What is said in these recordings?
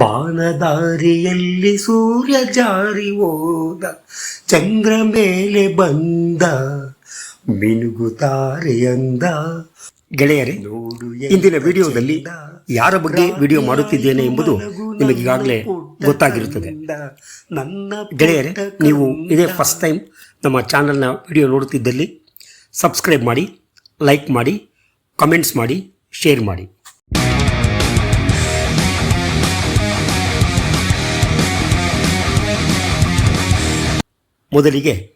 ಬಾನದಾರಿಯಲ್ಲಿ ಸೂರ್ಯ ಜಾರಿ ಹೋದ ಚಂದ್ರ ಮೇಲೆ ಬಂದ ಮಿನುಗು ತಾರೆಯಂದ ಗೆಳೆಯರೇ ಇಂದಿನ ವಿಡಿಯೋದಲ್ಲಿ ಯಾರ ಬಗ್ಗೆ ವಿಡಿಯೋ ಮಾಡುತ್ತಿದ್ದೇನೆ ಎಂಬುದು ನಿಮಗೀಗಾಗಲೇ ಗೊತ್ತಾಗಿರುತ್ತದೆ. ನನ್ನ ಗೆಳೆಯರೇ ನೀವು ಇದೇ ಫಸ್ಟ್ ಟೈಮ್ ನಮ್ಮ ಚಾನಲ್ನ ವಿಡಿಯೋ ನೋಡುತ್ತಿದ್ದಲ್ಲಿ ಸಬ್ಸ್ಕ್ರೈಬ್ ಮಾಡಿ ಲೈಕ್ ಮಾಡಿ ಕಮೆಂಟ್ಸ್ ಮಾಡಿ ಶೇರ್ ಮಾಡಿ. ಮೊದಲಿಗೆ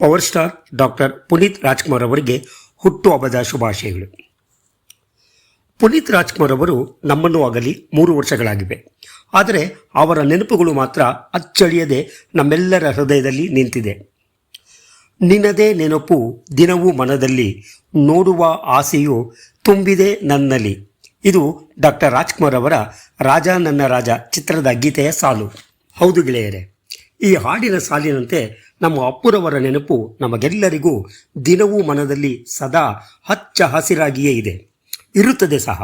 power star doctor Puneeth Rajkumar ಅವರಿಗೆ ಹುಟ್ಟುಹಬ್ಬದ ಶುಭಾಶಯಗಳು. ಪುನೀತ್ ರಾಜ್ಕುಮಾರ್ ಅವರು ನಮ್ಮನ್ನು ಆಗಲಿ ಮೂರು ವರ್ಷಗಳಾಗಿವೆ. ಆದರೆ ಅವರ ನೆನಪುಗಳು ಮಾತ್ರ ಅಚ್ಚಳಿಯದೆ ನಮ್ಮೆಲ್ಲರ ಹೃದಯದಲ್ಲಿ ನಿಂತಿದೆ. ನಿನ್ನದೇ ನೆನಪು ದಿನವೂ ಮನದಲ್ಲಿ ನೋಡುವ ಆಸೆಯು ತುಂಬಿದೆ ನನ್ನಲ್ಲಿ. ಇದು ಡಾಕ್ಟರ್ ರಾಜ್ಕುಮಾರ್ ಅವರ ರಾಜ ನನ್ನ ರಾಜ ಚಿತ್ರದ ಗೀತೆಯ ಸಾಲು. ಹೌದು ಗೆಳೆಯರೆ. ಈ ಹಾಡಿನ ಸಾಲಿನಂತೆ ನಮ್ಮ ಅಪ್ಪುರವರ ನೆನಪು ನಮಗೆಲ್ಲರಿಗೂ ದಿನವೂ ಮನದಲ್ಲಿ ಸದಾ ಹಚ್ಚ ಹಸಿರಾಗಿಯೇ ಇದೆ. ಇರುತ್ತದೆ ಸಹ.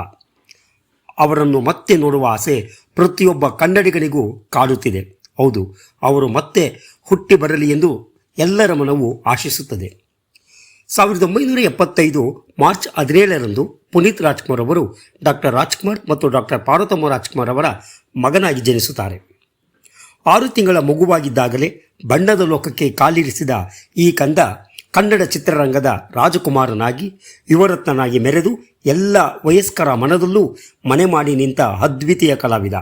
ಅವರನ್ನು ಮತ್ತೆ ನೋಡುವ ಆಸೆ ಪ್ರತಿಯೊಬ್ಬ ಕನ್ನಡಿಗನಿಗೂ ಕಾಡುತ್ತಿದೆ. ಹೌದು, ಅವರು ಮತ್ತೆ ಹುಟ್ಟಿ ಬರಲಿ ಎಂದು ಎಲ್ಲರ ಮನವು ಆಶಿಸುತ್ತದೆ. ಸಾವಿರದ ಒಂಬೈನೂರ ಎಪ್ಪತ್ತೈದು ಮಾರ್ಚ್ ಹದಿನೇಳರಂದು ಪುನೀತ್ ರಾಜ್ಕುಮಾರ್ ಅವರು ಡಾಕ್ಟರ್ ರಾಜ್ಕುಮಾರ್ ಮತ್ತು ಡಾಕ್ಟರ್ ಪಾರ್ವತಮ್ಮ ರಾಜ್ಕುಮಾರ್ ಅವರ ಮಗನಾಗಿ ಜನಿಸುತ್ತಾರೆ. ಆರು ತಿಂಗಳ ಮಗುವಾಗಿದ್ದಾಗಲೇ ಬಣ್ಣದ ಲೋಕಕ್ಕೆ ಕಾಲಿರಿಸಿದ ಈ ಕಂದ ಕನ್ನಡ ಚಿತ್ರರಂಗದ ರಾಜಕುಮಾರನಾಗಿ, ಯುವರತ್ನನಾಗಿ ಮೆರೆದು ಎಲ್ಲ ವಯಸ್ಕರ ಮನದಲ್ಲೂ ಮನೆ ಮಾಡಿ ನಿಂತ ಅದ್ವಿತೀಯ ಕಲಾವಿದ,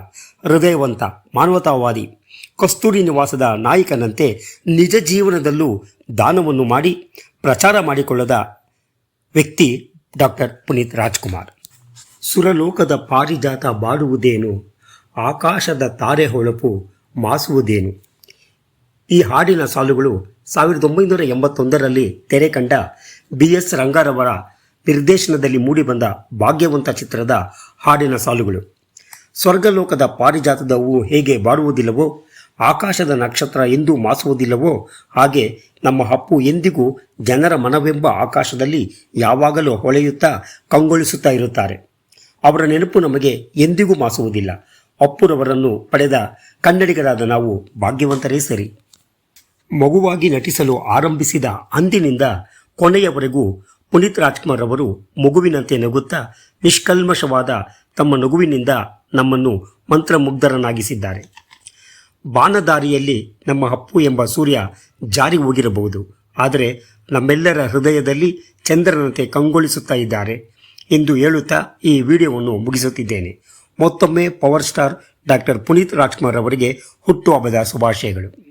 ಹೃದಯವಂತ, ಮಾನವತಾವಾದಿ, ಕಸ್ತೂರಿ ನಿವಾಸದ ನಾಯಕನಂತೆ ನಿಜ ಜೀವನದಲ್ಲೂ ದಾನವನ್ನು ಮಾಡಿ ಪ್ರಚಾರ ಮಾಡಿಕೊಳ್ಳದ ವ್ಯಕ್ತಿ ಡಾಕ್ಟರ್ ಪುನೀತ್ ರಾಜ್ಕುಮಾರ್. ಸುರಲೋಕದ ಪಾರಿಜಾತ ಬಾಡುವುದೇನು? ಆಕಾಶದ ತಾರೆ ಹೊಳಪು ಮಾಸುವುದೇನು? ಈ ಹಾಡಿನ ಸಾಲುಗಳು ಸಾವಿರದ ಒಂಬೈನೂರ ಎಂಬತ್ತೊಂದರಲ್ಲಿ ತೆರೆ ಕಂಡ ಬಿ ಎಸ್ ರಂಗಾರವರ ನಿರ್ದೇಶನದಲ್ಲಿ ಮೂಡಿಬಂದ ಭಾಗ್ಯವಂತ ಚಿತ್ರದ ಹಾಡಿನ ಸಾಲುಗಳು. ಸ್ವರ್ಗಲೋಕದ ಪಾರಿಜಾತದ ಹೂವು ಹೇಗೆ ಬಾಡುವುದಿಲ್ಲವೋ, ಆಕಾಶದ ನಕ್ಷತ್ರ ಎಂದೂ ಮಾಸುವುದಿಲ್ಲವೋ, ಹಾಗೆ ನಮ್ಮ ಅಪ್ಪು ಎಂದಿಗೂ ಜನರ ಮನವೆಂಬ ಆಕಾಶದಲ್ಲಿ ಯಾವಾಗಲೂ ಹೊಳೆಯುತ್ತಾ ಕಂಗೊಳಿಸುತ್ತಾ ಇರುತ್ತಾರೆ. ಅವರ ನೆನಪು ನಮಗೆ ಎಂದಿಗೂ ಮಾಸುವುದಿಲ್ಲ. ಅಪ್ಪುರವರನ್ನು ಪಡೆದ ಕನ್ನಡಿಗರಾದ ನಾವು ಭಾಗ್ಯವಂತರೇ ಸರಿ. ಮಗುವಾಗಿ ನಟಿಸಲು ಆರಂಭಿಸಿದ ಅಂದಿನಿಂದ ಕೊನೆಯವರೆಗೂ ಪುನೀತ್ ರಾಜ್ಕುಮಾರ್ ಅವರು ಮಗುವಿನಂತೆ ನಗುತ್ತಾ ನಿಷ್ಕಲ್ಮಶವಾದ ತಮ್ಮ ನಗುವಿನಿಂದ ನಮ್ಮನ್ನು ಮಂತ್ರಮುಗ್ಧರನ್ನಾಗಿಸಿದ್ದಾರೆ. ಬಾನದಾರಿಯಲ್ಲಿ ನಮ್ಮ ಅಪ್ಪು ಎಂಬ ಸೂರ್ಯ ಜಾರಿ ಹೋಗಿರಬಹುದು. ಆದರೆ ನಮ್ಮೆಲ್ಲರ ಹೃದಯದಲ್ಲಿ ಚಂದ್ರನಂತೆ ಕಂಗೊಳಿಸುತ್ತಾ ಇದ್ದಾರೆ ಎಂದು ಹೇಳುತ್ತಾ ಈ ವಿಡಿಯೋವನ್ನು ಮುಗಿಸುತ್ತಿದ್ದೇನೆ. ಮತ್ತೊಮ್ಮೆ power star doctor Puneeth Rajkumar ಅವರಿಗೆ ಹುಟ್ಟುಹಬ್ಬದ ಶುಭಾಶಯಗಳು.